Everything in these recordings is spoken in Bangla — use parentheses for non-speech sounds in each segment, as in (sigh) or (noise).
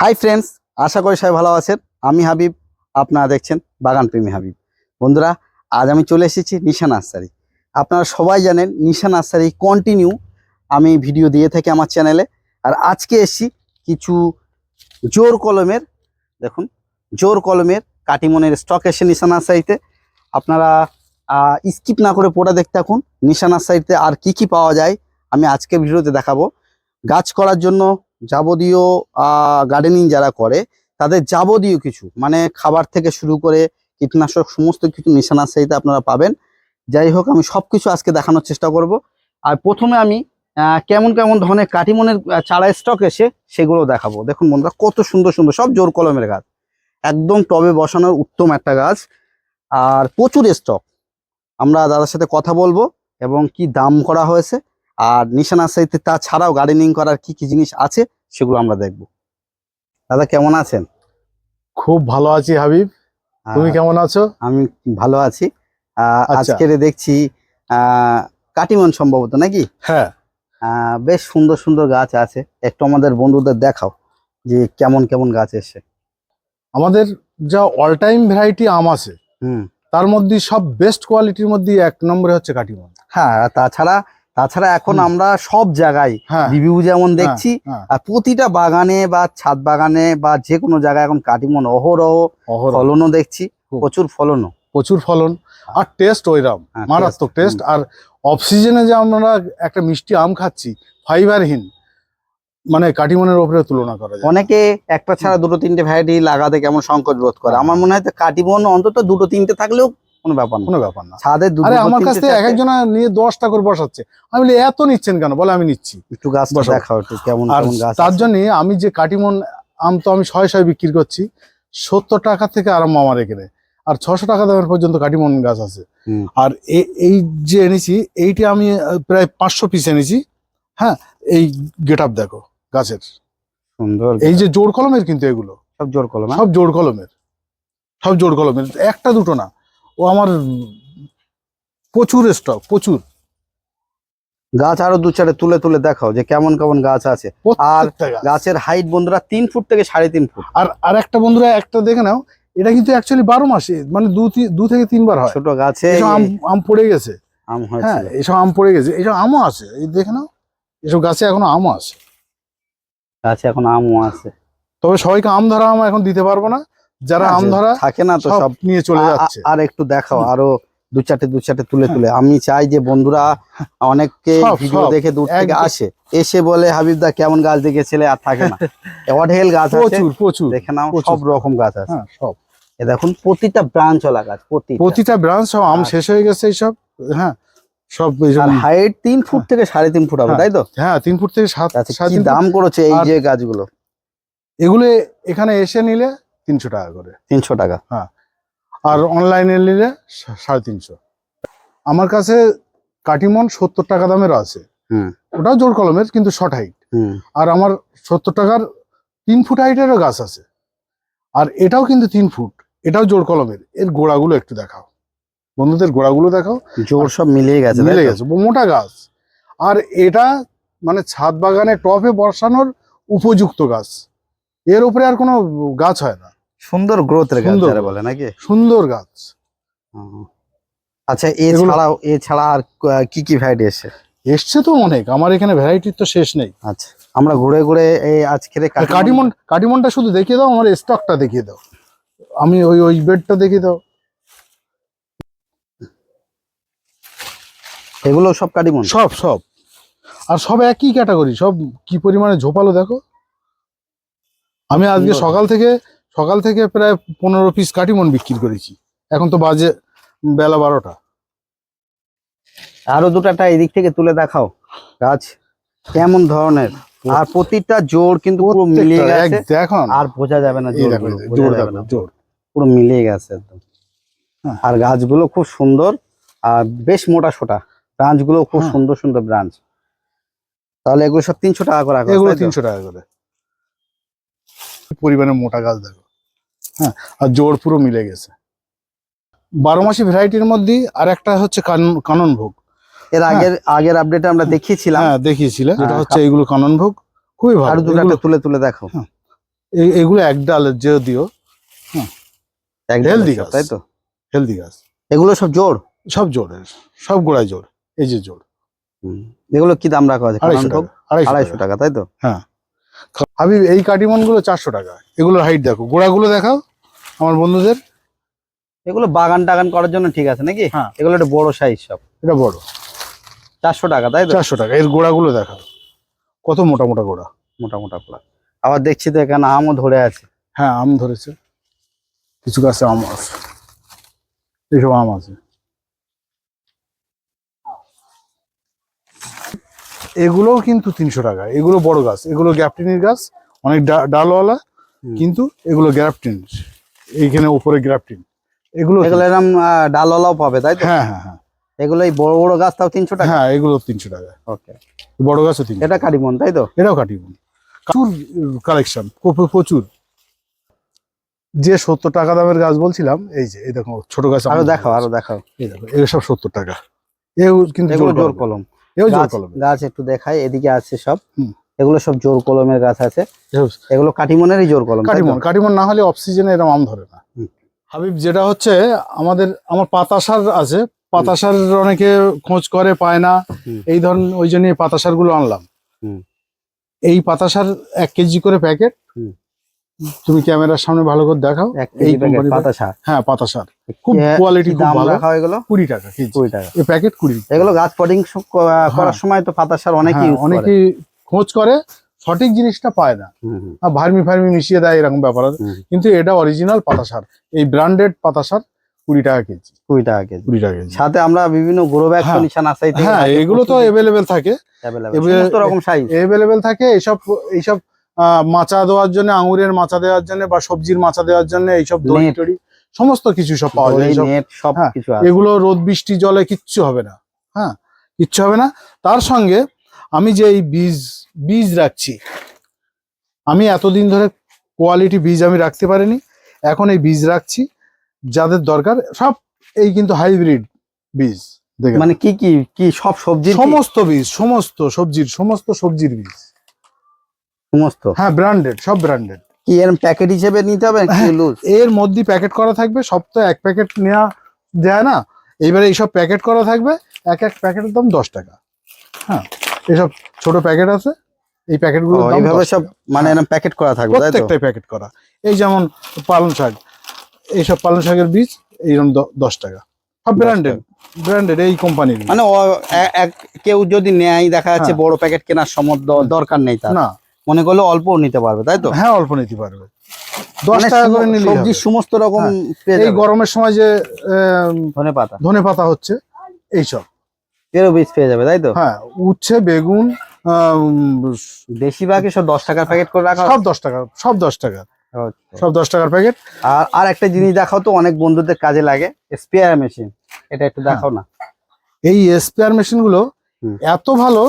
হাই ফ্রেন্ডস আশা করি সবাই ভালো আছেন। আমি হাবিব, আপনারা দেখছেন বাগান প্রেমী হাবিব। বন্ধুরা, আজ আমি চলে এসেছি নিশা নার্সারি। আপনারা সবাই জানেন নিশা নার্সারি কন্টিনিউ আমি ভিডিও দিয়ে থাকি আমার চ্যানেলে আর আজকে এসেছি কিছু জোর কলমের, দেখুন, জোর কলমের কাটিমনের স্টক এসে নিশা নার্সারিতে। আপনারা স্কিপ না করে পড়ে দেখতে থাকুন, নিশা নার্সারিতে আর কি কি পাওয়া যায় আমি আজকে ভিডিওতে দেখাবো। গাছ করার জন্য যাবতীয় গার্ডেনিং যারা করে, তাদের যাবতীয় কিছু মানে খাবার থেকে শুরু করে কীটনাশক, সমস্ত কিছু নিশা নার্সারিতে আপনারা পাবেন। যাই হোক, আমি সব কিছু আজকে দেখানোর চেষ্টা করব। আর প্রথমে আমি কেমন কেমন ধরনের কাটিমনের চারা স্টক এসে সেগুলো দেখাবো। দেখুন বন্ধুরা, কত সুন্দর সুন্দর, সব জোর কলমের গাছ। একদম টবে বসানোর উত্তম একটা গাছ। আর প্রচুর স্টক আমরা দাদার সাথে কথা বলব এবং কি দাম করা হয়েছে। আর নিশা সাহিত্যে তাছাড়াও গার্ডেনিং করার কি কি জিনিস আছে সেগুলো আমরা দেখব। দাদা কেমন আছেন? খুব ভালো আছি হাবিব। তুমি কেমন আছো? আমি ভালো আছি। আচ্ছা। আজকের দেখছি কাটিমন সম্ভবত নাকি? হ্যাঁ। বেশ সুন্দর সুন্দর গাছ আছে। একটু আমাদের বন্ধুদের দেখাও যে কেমন কেমন গাছ এসে আমাদের যা অল টাইম ভ্যারাইটি আম আছে হুম। তার মধ্যে সব বেস্ট কোয়ালিটির মধ্যে এক নম্বরে হচ্ছে কাটিমন। হ্যাঁ তাছাড়া তাছাড়া এখন আমরা সব জায়গায় হ্যাঁ। রিভিউ যেমন দেখছি হ্যাঁ, আর প্রতিটা বাগানে বা ছাদ বাগানে বা যে কোনো জায়গায় এখন কাটিমন অহরহ। ফলনও দেখছি প্রচুর ফলনও। প্রচুর ফলন আর টেস্ট ওইরাম হ্যাঁ, মারাত্মক টেস্ট আর অফ সিজনে যে আমরা একটা মিষ্টি আম খাচ্ছি ফাইবারহীন মানে কাটিমনের ওপরে তুলনা করা যায়। অনেকে একটা ছাড়া দুটো তিনটে ভ্যারাইটি লাগাতে কেমন সংকট বোধ করে। আমার মনে হয় কাটিমন অন্তত দুটো তিনটে থাকলেও কোনো ব্যাপার কোনো ব্যাপার না। ছাদে আরে আমার কাছ থেকে এক একজনা নিয়ে দশটা করে বসাচ্ছে। আমি বলি এত নিচ্ছেন কেন? বলে আমি নিচ্ছি। একটু গাছ। দেখাও একটু কেমন গাছ তার। জন্য আমি যে কাটিমন আম তো আমি ছয় ছয় বিক্রি করছি সত্তর টাকা থেকে আরম্ভ আমার এখানে। আর ছশো টাকা দামের পর্যন্ত কাটিমন গাছ আছে। আর এই যে এনেছি এইটা আমি প্রায় পাঁচশো পিস এনেছি। হ্যাঁ এই গেট আপ দেখো গাছের। সুন্দর এই যে জোর কলমের কিন্তু এগুলো। সব জোর কলম হ্যাঁ? সব জোর কলমের। সব জোর কলমের। একটা দুটো না। আমার প্রচুর স্টক প্রচুর। গাছ আরও দু চারে তুলে তুলে দেখাও যে কেমন কেমন গাছ আছে। আর গাছ। গাছের হাইট বন্ধুরা তিন ফুট থেকে সাড়ে তিন ফুট। আর আর একটা বন্ধুরা একটা দেখে নাও এটা কিন্তু অ্যাকচুয়ালি বারো মাসে মানে দু দু থেকে তিনবার হয়। ছোট গাছে আম আম পড়ে গেছে। আম হ্যাঁ এসব আম পড়ে গেছে। এসব আমও আছে। এই দেখে নাও এসব গাছে এখনও আমও আছে। গাছে এখন আমও আছে। তবে সবাইকে আম ধরা আম এখন দিতে পারব না। যারা আম ধরা থাকে না তো সব নিয়ে চলে যাচ্ছে। আর একটু দেখাও আরও দু চারটে দু চারটে তুলে হ্যাঁ। তুলে। আমি চাই যে বন্ধুরা অনেককে ভিডিও দেখে দূর থেকে আসে। এসে বলে হাবিবদা কেমন গাছ দেখেছিলে? আর থাকে না। (laughs) অঢেল গাছ আছে। প্রচুর প্রচুর দেখে নাও সব রকম গাছ আছে। হ্যাঁ সব। এ দেখুন প্রতিটা ব্রাঞ্চ ওলা গাছ প্রতি প্রতিটা ব্রাঞ্চ সব আম শেষ হয়ে গেছে এইসব। হ্যাঁ সব হাইট তিন ফুট থেকে সাড়ে তিন ফুট হবে হ্যাঁ, তাই তো? হ্যাঁ তিন ফুট থেকে সাত আচ্ছা। দাম করেছে এই যে গাছগুলো? এগুলো এখানে এসে নিলে তিনশো টাকা করে। তিনশো টাকা। হ্যাঁ। আর অনলাইনে নিলে সাড়ে তিনশো। আমার কাছে কাটিমন সত্তর টাকা দামের আছে। ওটাও জোর কলমের কিন্তু শর্ট হাইট আর আমার সত্তর টাকার তিন ফুট হাইটেরও গাছ আছে। আর এটাও কিন্তু তিন ফুট। এটাও জোর কলমের। এর গোড়াগুলো একটু দেখাও। বন্ধুদের গোড়াগুলো দেখাও। জোর সব মিলিয়ে গেছে মিলে গেছে। মোটা গাছ। আর এটা মানে ছাদ বাগানে টপে বসানোর উপযুক্ত গাছ। এর উপরে আর কোনো গাছ হয় না। সুন্দর গ্রোথের গাছ যারা। বলে নাকি? সুন্দর গাছ। আচ্ছা এছাড়াও এছাড়া আর ক- কি ভ্যারাইটি এসে এসছে তো অনেক। আমার এখানে ভ্যারাইটির তো শেষ নেই। আচ্ছা আমরা ঘুরে ঘুরে এই আজকের কাটিমন কাটিমনটা শুধু দেখিয়ে দাও আমার স্টকটা দেখিয়ে দাও। আমি ওই ওই বেডটা দেখিয়ে দাও। এগুলো সব কাটিমন? সব সব। আর সব একই ক্যাটাগরি সব কি পরিমাণে ঝোপালো দেখো। আমি আজকে সকাল থেকে সকাল থেকে প্রায় পনেরো পিস কাটিমন বিক্রি করেছি। এখন তো বাজে বেলা বারোটা। আরও দুটাটা এদিক থেকে তুলে দেখাও। গাছ কেমন ধরনের? আর প্রতিটা জোর কিন্তু পুরো মিলিয়ে গেছে। দেখো আর বোঝা যাবে না বোঝা জোর যাবে না। জোর পুরো মিলিয়ে গেছে একদম। হ্যাঁ। আর গাছগুলো খুব সুন্দর আর বেশ মোটা সোটা। ব্রাঞ্চগুলো খুব হ্যাঁ। সুন্দর সুন্দর ব্রাঞ্চ। তাহলে এগুলো সব তিনশো টাকা করে এগুলো তিনশো টাকা করে। পরিমাণে মোটা গাছ দেখো। হ্যাঁ আর জোর পুরো মিলে গেছে। বারো মাসি ভ্যারাইটির মধ্যে আর একটা হচ্ছে কানন- ভোগ এর আগের আগের আপডেটে আমরা দেখিয়েছিলাম। হ্যাঁ দেখিয়েছিলে যেটা হ্যাঁ, হচ্ছে এইগুলো কানন ভোগ খুবই আর ভালো দুটো এগুলো তুলে তুলে দেখো। হ্যাঁ। এগুলো এক ডালের যদিও সব, গাছ। তাই তো? হেলদি গাছ। এগুলো সব জোর? সব জোরের। সব গোড়ায় জোর। এই যে জোর। এগুলো কি দাম রাখা আছে? আড়াইশো টাকা। তাই তো? হাবিব এই কাটিমনগুলো চারশো টাকা। এগুলোর হাইট দেখো। গোড়াগুলো দেখাও আমার বন্ধুদের। এগুলো বাগান টাগান করার জন্য ঠিক আছে নাকি? হ্যাঁ। এগুলো একটা বড় সাইজ সব। এটা বড়। চারশো টাকা তাই তো? চারশো টাকা। এর গোড়াগুলো দেখাও। কত মোটা মোটা গোড়া? মোটা মোটা ফলা আবার দেখছি তো এখানে আমও ধরে আছে। হ্যাঁ আম ধরেছে। কিছু গাছে আম আছে। এইসব আম আছে। এগুলোও কিন্তু তিনশো টাকা। এগুলো বড় গাছ এগুলো গ্যাপটিনের গাছ অনেক ডালওয়ালা কিন্তু এগুলো গ্যাপটিন। এইখানে উপরে গ্যাপটিন। এগুলো এগুলো এরকম ডালওয়ালাও পাবে তাই তো? হ্যাঁ হ্যাঁ হ্যাঁ। এগুলো এই বড় বড় গাছ তাও তিনশো টাকা? হ্যাঁ এগুলো তিনশো টাকা। ওকে। বড় গাছও তিনশো এটা কারিমন তাই তো? এটাও কাটিবন। প্রচুর কালেকশন প্রচুর। যে সত্তর টাকা দামের গাছ বলছিলাম এই যে এই দেখো ছোট গাছ আরও দেখাও। আরও দেখাও। এই দেখো এগুলো সব সত্তর টাকা। এও কিন্তু এগুলো জোর কলম। গাছ একটু দেখাই এদিকে আছে সব। এগুলো সব জোর কলমের গাছ আছে। এগুলো কাটিমনেরই জোর কলম কাটিমন কাটিমন না হলে অফ সিজনে এরকম আম ধরে না। হাবিব যেটা হচ্ছে আমাদের আমার পাতাসার আছে। পাতাসার অনেকে খোঁজ করে পায় না। এই ধরনের ওই জন্য পাতাসারগুলো আনলাম। এই পাতাসার এক কেজি করে প্যাকেট। তুমি ক্যামেরার সামনে ভালো করে দেখাও। এই কেজি প্যাকেট পাতা সার। হ্যাঁ পাতাসার খুব কোয়ালিটি খুব দাম ভালো। রাখা এগুলো? কুড়ি টাকা কেজি। কুড়ি টাকা। এই প্যাকেট কুড়ি এগুলো গাছ পটিং করার সময় তো পাতা সার অনেকেই হ্যাঁ, ইউজ করে। অনেকেই খোঁজ করে সঠিক জিনিসটা পায় না। আর ভার্মি ফার্মি মিশিয়ে দেয় এরকম ব্যাপার। কিন্তু এটা অরিজিনাল পাতা সার। এই ব্র্যান্ডেড পাতা সার কুড়ি টাকা কেজি। কুড়ি টাকা কেজি। কুড়ি টাকা কেজি। সাথে আমরা বিভিন্ন গ্রো ব্যাগ হ্যাঁ। নিশান আসাই হ্যাঁ এগুলো তো এভেলেবেল থাকে। সমস্ত রকম সাইজ এভেলেবেল থাকে এইসব এইসব মাচা দেওয়ার জন্য আঙুরের মাচা দেওয়ার জন্য বা সবজির মাচা দেওয়ার জন্য এইসব দড়ি. টড়ি সমস্ত কিছু সব পাওয়া যায়। সব হ্যাঁ, এগুলো রোদ বৃষ্টি জলে কিচ্ছু হবে না। হ্যাঁ কিচ্ছু হবে না। তার সঙ্গে আমি যে এই বীজ বীজ রাখছি আমি এতদিন ধরে কোয়ালিটি বীজ আমি রাখতে পারিনি। এখন এই বীজ রাখছি যাদের দরকার সব এই কিন্তু হাইব্রিড বীজ দেখেন। মানে কি কি কি সব সবজির কি? সমস্ত বীজ সমস্ত সবজির সমস্ত সবজির বীজ। সমস্ত? হ্যাঁ ব্র্যান্ডেড সব ব্র্যান্ডেড কি এরকম প্যাকেট হিসেবে নিতে হবে কি হ্যাঁ। লুজ এর মধ্যে প্যাকেট করা থাকবে সব তো এক প্যাকেট নেওয়া যায় না। এইবারে এইসব প্যাকেট করা থাকবে এক এক প্যাকেটের দাম দশ টাকা। হ্যাঁ এসব ছোট প্যাকেট আছে এই প্যাকেটগুলো এইভাবে সব মানে এরকম প্যাকেট করা থাকবে প্রত্যেকটাই প্যাকেট করা। এই যেমন পালং শাক এইসব পালং শাকের বীজ এইরকম দশ টাকা। সব ব্র্যান্ডেড ব্র্যান্ডেড এই কোম্পানির মানে কেউ যদি নেয় দেখা যাচ্ছে হ্যাঁ। বড় প্যাকেট কেনার সময় দরকার নেই তার। না মনে করলে অল্প নিতে পারবে তাই তো? হ্যাঁ অল্প নিতে পারবে। দশ মানে টাকা করে নিলে সবজির সমস্ত রকম হ্যাঁ। এই গরমের সময় যে ধনে পাতা। ধনে পাতা হচ্ছে এইসব এরও বীজ পেয়ে যাবে তাই তো? হ্যাঁ উচ্ছে বেগুন বেশিরভাগই সব দশ টাকার প্যাকেট করে রাখা সব দশ টাকা সব দশ টাকা। সব দশ টাকার প্যাকেট আর আর একটা জিনিস দেখাও তো অনেক বন্ধুদের কাজে লাগে স্পেয়ার মেশিন এটা একটু দেখাও না। এই স্পেয়ার মেশিনগুলো এত ভালো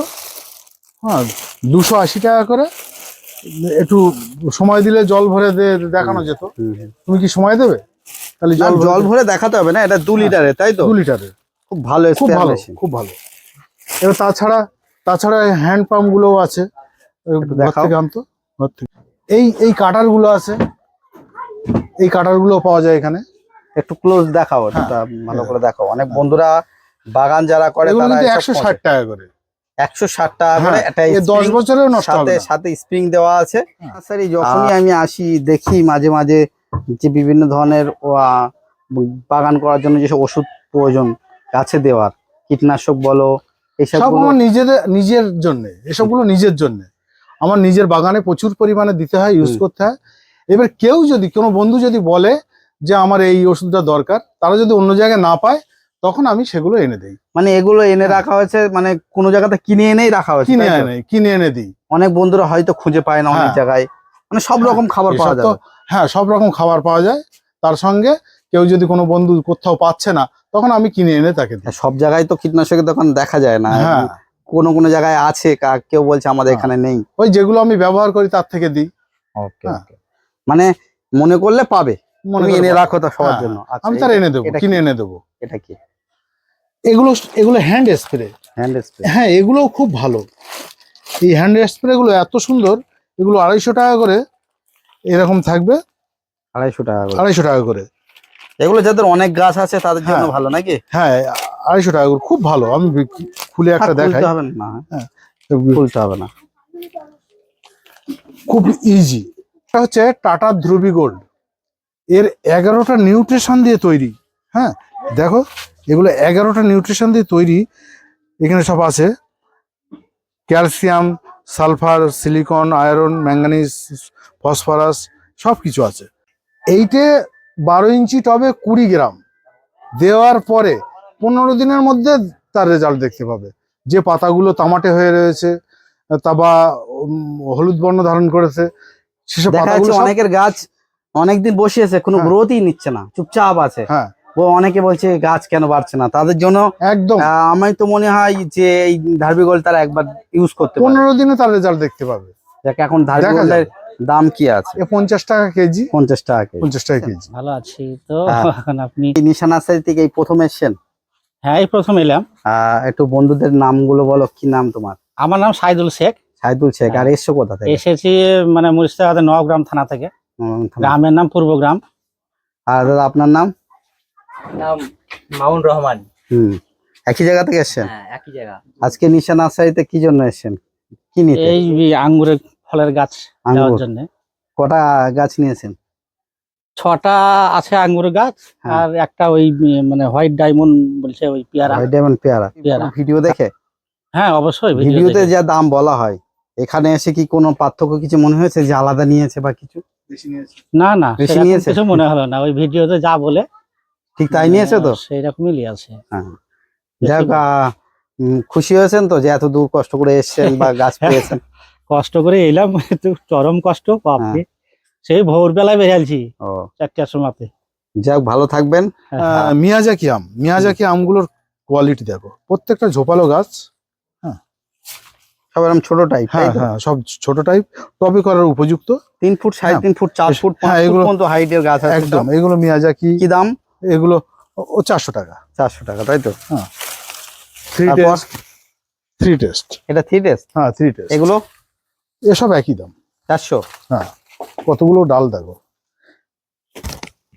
হ্যাঁ দুশো আশি টাকা করে। একটু সময় দিলে জল ভরে দেখানো যেত। তুমি কি সময় দেবে? তাহলে জল জল ভরে দেখাতে হবে না এটা দু লিটারে তাই তো? দু লিটারে। খুব ভালো খুব ভালো খুব ভালো। এবার তাছাড়া তাছাড়া হ্যান্ড পাম্প গুলোও আছে। আনতো এই এই কাটারগুলো আছে। এই কাটারগুলো পাওয়া যায় এখানে। একটু ক্লোজ দেখাও হ্যাঁ। ভালো করে দেখাও। অনেক বন্ধুরা বাগান যারা করে তারা একশো ষাট টাকা করে। একশো ষাট টাকা করে হ্যাঁ, একটা এ দশ বছরেও সাথে সাথে স্প্রিং দেওয়া আছে। হ্যাঁ। নার্সারি যখনই আমি আসি দেখি মাঝে মাঝে যে বিভিন্ন ধরনের বাগান করার জন্য যেসব ওষুধ প্রয়োজন গাছে দেওয়ার কীটনাশক বলো এইসব আমার নিজেদের নিজের জন্য এসবগুলো নিজের জন্য। আমার নিজের বাগানে প্রচুর পরিমাণে দিতে হয় ইউজ করতে হয়। এবার কেউ যদি কোনো বন্ধু যদি বলে যে আমার এই ওষুধটা দরকার তারা যদি অন্য জায়গায় না পায় তখন আমি সেগুলো এনে দিই। মানে এগুলো এনে হ্যাঁ। রাখা হয়েছে মানে কোনো জায়গাতে কিনে এনেই রাখা হয়েছে কিনে এনে কিনে এনে দিই। অনেক বন্ধুরা হয়তো খুঁজে পায় না অনেক হ্যাঁ। জায়গায়। মানে সব রকম খাবার পাওয়া যায় হ্যাঁ সব রকম খাবার পাওয়া যায়। তার সঙ্গে কেউ যদি কোনো বন্ধু কোথাও পাচ্ছে না তখন আমি কিনে এনে তাকে দিই। সব জায়গায় তো কীটনাশকের দোকান দেখা যায় না। হ্যাঁ। কোনো কোনো জায়গায় আছে কা- কেউ বলছে আমাদের হ্যাঁ। এখানে নেই। ওই যেগুলো আমি ব্যবহার করি তার থেকে দিই। ওকে হ্যাঁ। মানে মনে করলে পাবে। মনে এনে রাখো তো সবার হ্যাঁ, জন্য। আচ্ছা, আমি তার এনে দেবো কিনে এনে দেবো। এটা কি? এগুলো এগুলো হ্যান্ড স্প্রে হ্যান্ড স্প্রে হ্যাঁ এগুলোও খুব ভালো। এই হ্যান্ড স্প্রে গুলো এত সুন্দর এগুলো আড়াইশো টাকা করে এরকম থাকবে। আড়াইশো টাকা করে। আড়াইশো টাকা করে। এগুলো যাদের অনেক গাছ আছে তাদের জন্য হ্যাঁ। ভালো নাকি? হ্যাঁ আড়াইশো টাকা করে খুব ভালো। আমি খুলে একটা হ্যাঁ, দেখাই। হবে না। হ্যাঁ। খুলতে হবে না। খুব ইজি এটা হচ্ছে টাটা ধ্রুবী গোল্ড এর এগারোটা নিউট্রিশন দিয়ে তৈরি। হ্যাঁ দেখো এগুলো এগারোটা নিউট্রিশন দিয়ে তৈরি এখানে সব আছে। Calcium sulphur silicon iron manganese phosphorus সব কিছু আছে। এইটে বারো ইঞ্চি টবে কুড়ি গ্রাম। দেওয়ার পরে পনেরো দিনের মধ্যে তার রেজাল্ট দেখতে পাবে। যে পাতাগুলো তামাটে হয়ে রয়েছে তা বা হলুদ বর্ণ ধারণ করেছে সেসব পাতাগুলো অনেকের গাছ অনেকদিন বসিয়েছে কোনো হ্যাঁ। গ্রোথই নিচ্ছে না চুপচাপ আছে। হ্যাঁ। অনেকে বলছে গাছ কেন বাড়ছে না? তাদের জন্য একদম। আহ, আমার তো মনে হয় যে এই ধার্বিগল তারা একবার ইউজ করতে পনেরো দিনে তার রেজাল্ট দেখতে পাবে। দেখ এখন ধার্বিগলের দাম কি আছে? এ পঞ্চাশ টাকা কেজি। পঞ্চাশ টাকা কেজি। পঞ্চাশ টাকা কেজি। ভালো আছি তো। হ্যাঁ। এখন আপনি নিশা নার্সারি থেকে এই প্রথম এসছেন? হ্যাঁ এই প্রথম এলাম। আহ, একটু বন্ধুদের নামগুলো বলো কি নাম তোমার? আমার নাম সাইদুল শেখ। সাইদুল শেখ আর এসছো কোথা থেকে? এসেছি মানে মুর্শিদাবাদের নবগ্রাম থানা থেকে। গ্রামের নাম পূর্বগ্রাম আর দাদা আপনার নাম? নাম মামুন রহমান। হুম। একই জায়গা থেকে এসছেন? হ্যাঁ একই জায়গা। আজকে নিশা নার্সারিতে কি জন্য এসছেন? কি নিতে এই আঙ্গুরের ফলের গাছ দেওয়ার জন্য। কটা গাছ নিয়েছেন? ছটা আছে আঙ্গুরের গাছ হ্যাঁ। আর একটা ওই মানে হোয়াইট ডায়মন্ড বলছে ওই পেয়ারা। হোয়াইট ডায়মন্ড পেয়ারা। পেয়ারা। ভিডিও দেখে? হ্যাঁ অবশ্যই ভিডিওতে যা দাম বলা হয় এখানে এসে কি কোনো পার্থক্য কিছু মনে হয়েছে যে আলাদা নিয়েছে বা কিছু? না না বেশি নিয়েছে? কিছু মনে হলো না। ওই ভিডিওতে যা বলে ঠিক তাই নিয়েছে তো? সেই রকমই আছে হ্যাঁ। যাই আহ, খুশি হয়েছেন তো যে এত দূর কষ্ট করে এসেছেন বা গাছ পেয়েছেন? কষ্ট করে এলাম একটু চরম কষ্ট বাপরে সেই ভোরবেলায় বেরিয়েছি ও। চারটার সময়তে। যাই হোক, ভালো থাকবেন। আহ, মিয়াজাকি আম? মিয়াজাকি আমগুলোর কোয়ালিটি দেখো। প্রত্যেকটা ঝোপালো গাছ সব এরকম ছোট টাইপ হ্যাঁ হ্যাঁ সব ছোট টাইপ টবে করার উপযুক্ত। তিন ফুট সাড়ে হ্যাঁ। তিন ফুট চার ফুট হ্যাঁ, ফুট এগুলো- পর্যন্ত হাইটের গাছ আছে একদম সব। এগুলো মিয়াজাকি কি দাম? এগুলো ও- চারশো টাকা। চারশো টাকা তাই তো? থ্রি তারপর? টেস্ট থ্রি টেস্ট এটা থ্রি ডেজ হ্যাঁ থ্রি টেস্ট এগুলো? এসব একই দাম। চারশো? হ্যাঁ কতগুলো ডাল দেখো।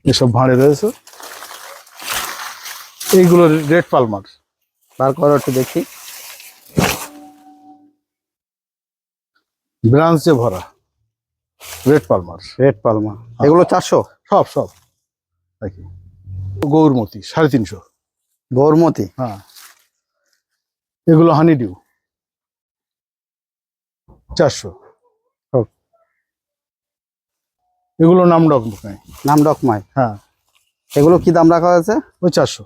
এসব ভাঁড়ে রয়েছে। এইগুলো রেড পালমার। বার করো একটু দেখি। ব্রাঞ্চে ভরা। Red Palmer. রেড পালমা এগুলো চারশো? সব সব। একই গৌরমতি সাড়ে তিনশো। গৌরমতি? হ্যাঁ। এগুলো হানি ডিউ চারশো। এগুলো নাম ডক নাই নাম ডকমাই হ্যাঁ। এগুলো কি দাম রাখা হয়েছে? ওই চারশো।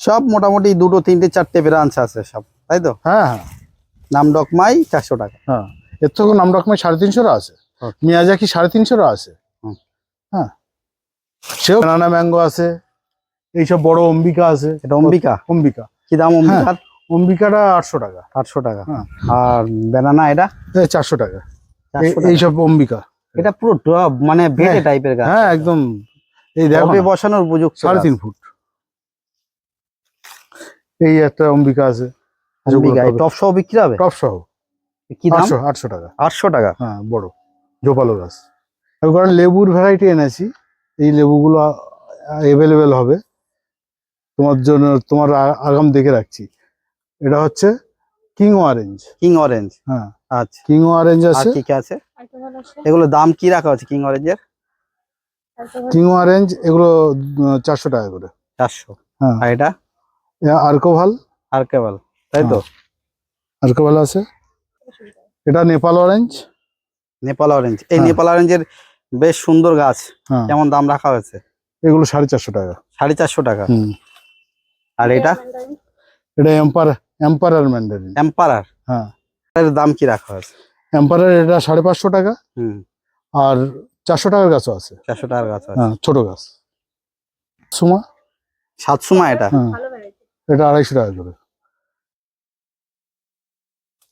সব মোটামুটি দুটো তিনটে চারটে ব্রাঞ্চ আছে সব তাই তো? হ্যাঁ হ্যাঁ। নাম ডকমাই চারশো টাকা। হ্যাঁ। এর থেকে নাম ডকমাই সাড়ে তিনশোরও আছে. মিয়াজাকি সাড়ে তিনশোরও আছে। হ্যাঁ। সেও ব্যানানা ম্যাঙ্গো আছে। এইসব বড় অম্বিকা আছে। এটা অম্বিকা? অম্বিকা। কি দাম অম্বিকার? অম্বিকাটা আটশো টাকা। আটশো টাকা। হ্যাঁ। আর ব্যানানা এটা? চারশো টাকা। এইসব অম্বিকা। এটা পুরো ড্রপ মানে হ্যাঁ। টাইপের গাছ। হ্যাঁ একদম। এই দেখো বসানোর উপযুক্ত সাড়ে তিন ফুট। এই একটা অম্বিকা আছে। অম্বিকা টপ সহ বিক্রি হবে? টপ সহ কি দাম? আটশো আটশো টাকা। আটশো টাকা। হ্যাঁ বড়। জোপালো গাছ। কারণ লেবুর ভ্যারাইটি এনেছি। এই লেবুগুলো অ্যাভেলেবেল হবে। তোমার জন্য তোমার আগাম দেখে রাখছি। এটা হচ্ছে কিং অরেঞ্জ কিং অরেঞ্জ হ্যাঁ। আচ্ছা। কিং অরেঞ্জ আছে। কি কি আছে? এগুলো দাম কি রাখা আছে কিং অরেঞ্জের কিং অরেঞ্জ এগুলো চারশো টাকা করে। চারশো। হ্যাঁ। আর এটা? আর্কোভাল। আর কেবল তাই তো? আর্কোভাল আছে। এটা নেপাল অরেঞ্জ নেপাল অরেঞ্জ এই হ্যাঁ। নেপাল অরেঞ্জের বেশ সুন্দর গাছ। হ্যাঁ। কেমন দাম রাখা হয়েছে? এগুলো সাড়ে চারশো টাকা। সাড়ে চারশো টাকা। হুম। আর এটা? এটা এম্পার এম্পারার ম্যান্ডারিন এম্পারার হ্যাঁ। এর দাম কি রাখা আছে? এম্পারার এটা সাড়ে পাঁচশো টাকা। হুম। আর চারশো টাকার গাছও আছে। চারশো টাকার গাছ আছে। হ্যাঁ ছোট গাছ। সুমা সাতশো মা এটা? হ্যাঁ। এটা আড়াইশো টাকা করে।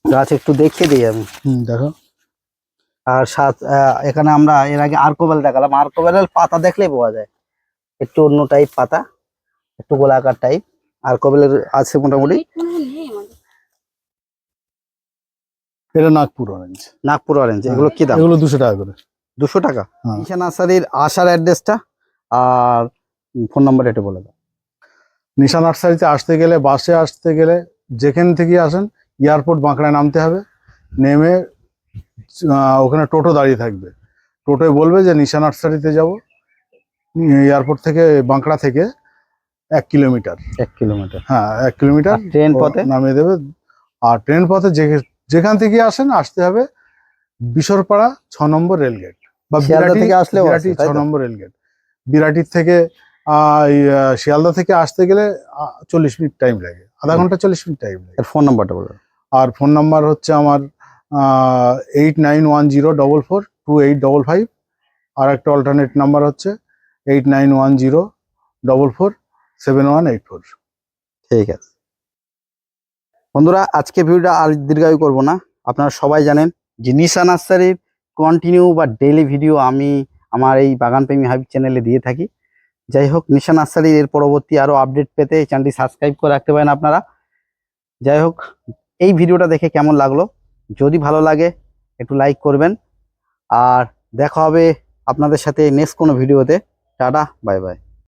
গাছ একটু দেখিয়ে দিই আমি। হুম দেখো। আর সাত এখানে আমরা এর আগে আর্কোবেল দেখালাম। আর্কোবেলের পাতা দেখলেই পাওয়া যায়। একটু অন্য টাইপ পাতা একটু গোলাকার টাইপ আর্কোবেলের আছে মোটামুটি? এটা নাগপুর অরেঞ্জ নাগপুর অরেঞ্জ এগুলো কি দাম? এগুলো দুশো টাকা করে। দুশো টাকা? হ্যাঁ। নিশা নার্সারির আসার অ্যাড্রেসটা আর ফোন নাম্বার এটা বলে দাও। নিশা নার্সারিতে আসতে গেলে বাসে আসতে গেলে যেখান থেকে আসেন এয়ারপোর্ট বাঁকড়ায় নামতে হবে। নেমে ওখানে টোটো দাঁড়িয়ে থাকবে। টোটোয় বলবে যে নিশা নার্সারিতে যাব। এয়ারপোর্ট থেকে বাঁকড়া থেকে এক কিলোমিটার। এক কিলোমিটার। হ্যাঁ এক কিলোমিটার। ট্রেন পথে? নামিয়ে দেবে। আর ট্রেন পথে যেখান থেকে আসেন আসতে হবে বিশরপাড়া ছ নম্বর রেলগেট বা বিরাটি থেকে আসলে বিরাটি ছ নম্বর রেলগেট। বিরাটির থেকে শিয়ালদা থেকে আসতে গেলে চল্লিশ মিনিট টাইম লাগে। আধা ঘণ্টা চল্লিশ মিনিট টাইম লাগে। ফোন নাম্বারটা বলে আর ফোন নাম্বার হচ্ছে আমার eight nine one zero double four two eight double five আর একটা অল্টারনেট নাম্বার হচ্ছে eight nine one zero double four seven one eight four ঠিক আছে। বন্ধুরা, আজকে ভিডিওটা আর দীর্ঘায়ু করব না। আপনারা সবাই জানেন যে নিশা নার্সারির কন্টিনিউ বা ডেইলি ভিডিও আমি আমার এই বাগানপ্রেমী হাবিব চ্যানেলে দিয়ে থাকি। যাই হোক নিশা নার্সারির এর পরবর্তী আরও আপডেট পেতে এই চ্যানেলটি সাবস্ক্রাইব করে রাখতে পারেন আপনারা। যাই হোক, এই ভিডিওটা দেখে কেমন লাগল? যদি ভালো লাগে, একটু লাইক করবেন। আর দেখা হবে আপনাদের সাথে নেক্সট কোনো ভিডিওতে। Tata bye bye